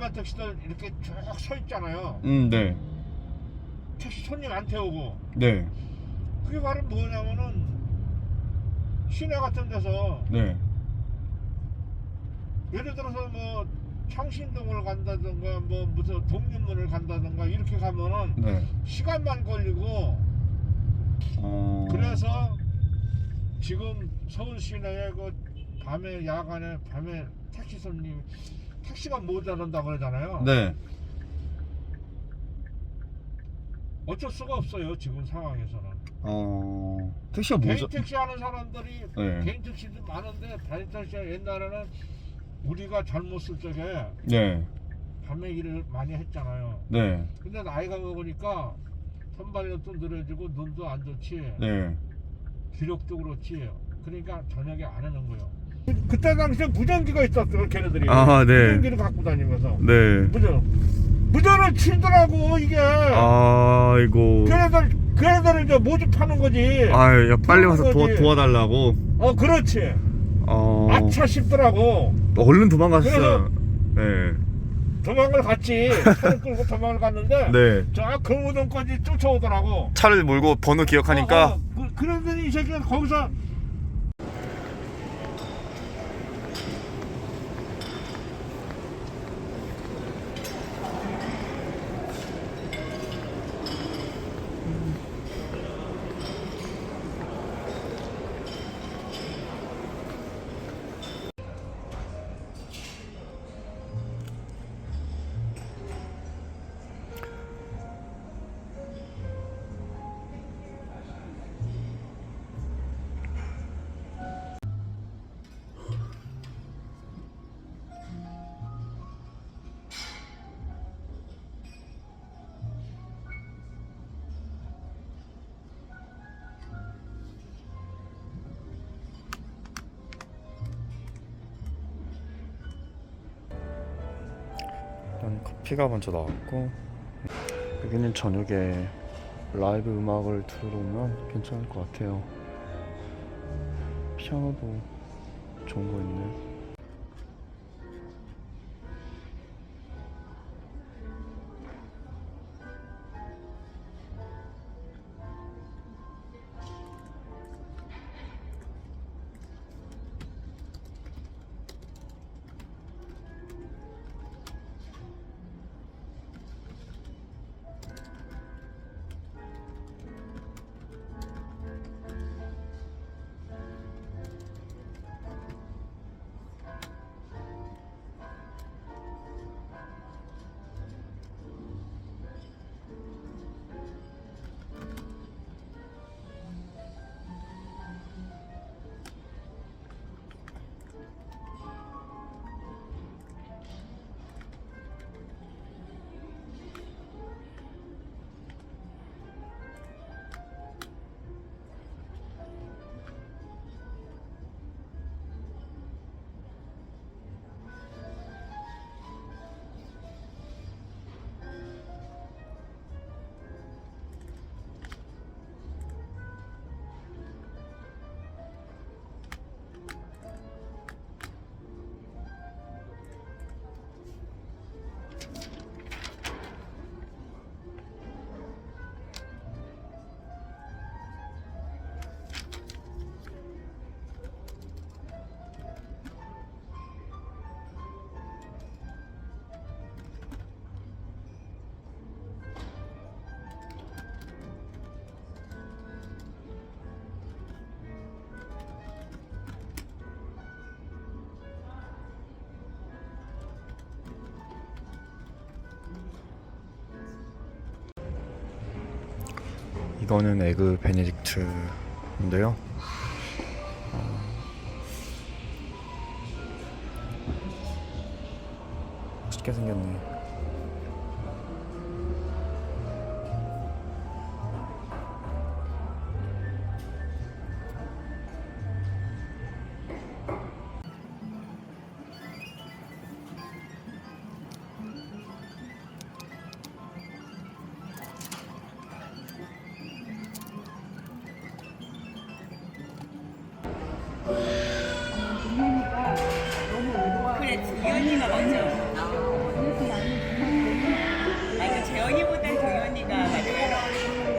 일반 택시들 이렇게 쭉 서 있잖아요. 음, 네. 택시 손님 안 태우고 네. 그게 바로 뭐냐면은 시내 같은 데서 네. 예를 들어서 뭐 창신동을 간다든가 뭐 무슨 독립문을 간다든가 이렇게 가면은 네. 시간만 걸리고 어. 그래서 지금 서울 시내에 그 밤에 야간에 밤에 택시 손님 택시가 모자란다 그러잖아요. 네. 어쩔 수가 없어요 지금 상황에서는. 어. 택시가 개인 뭐죠? 택시 하는 사람들이 네. 개인 택시도 많은데 개인 택시가 옛날에는 우리가 젊었을 적에 네. 밤에 일을 많이 했잖아요. 네. 근데 나이가 먹으니까 선발력도 느려지고 눈도 안 좋지 네. 기력도 그렇지 그러니까 저녁에 안 하는 거예요. 그때 당시에 무전기가 있었어 걔네들이. 아, 네. 무전기를 갖고 다니면서 네. 무전 무전을 치더라고 이게. 아이고. 걔네들 걔네들을 이제 모집하는 거지. 아, 야, 빨리 와서 도와, 거지. 도와달라고. 어 그렇지. 어. 아차 싶더라고. 얼른 도망갔어요. 네. 도망을 갔지. 차를 끌고 도망을 갔는데 네. 저 금우동까지 쫓아오더라고. 차를 몰고 번호 기억하니까. 어, 어, 그, 그러더니 이 새끼가 거기서 커피가 먼저 나왔고 여기는 저녁에 라이브 음악을 틀어놓으면 괜찮을 것 같아요. 피아노도 좋은 거 있네. 이거는 에그 베네딕트인데요. 어, 맛있게 생겼네. 맞죠?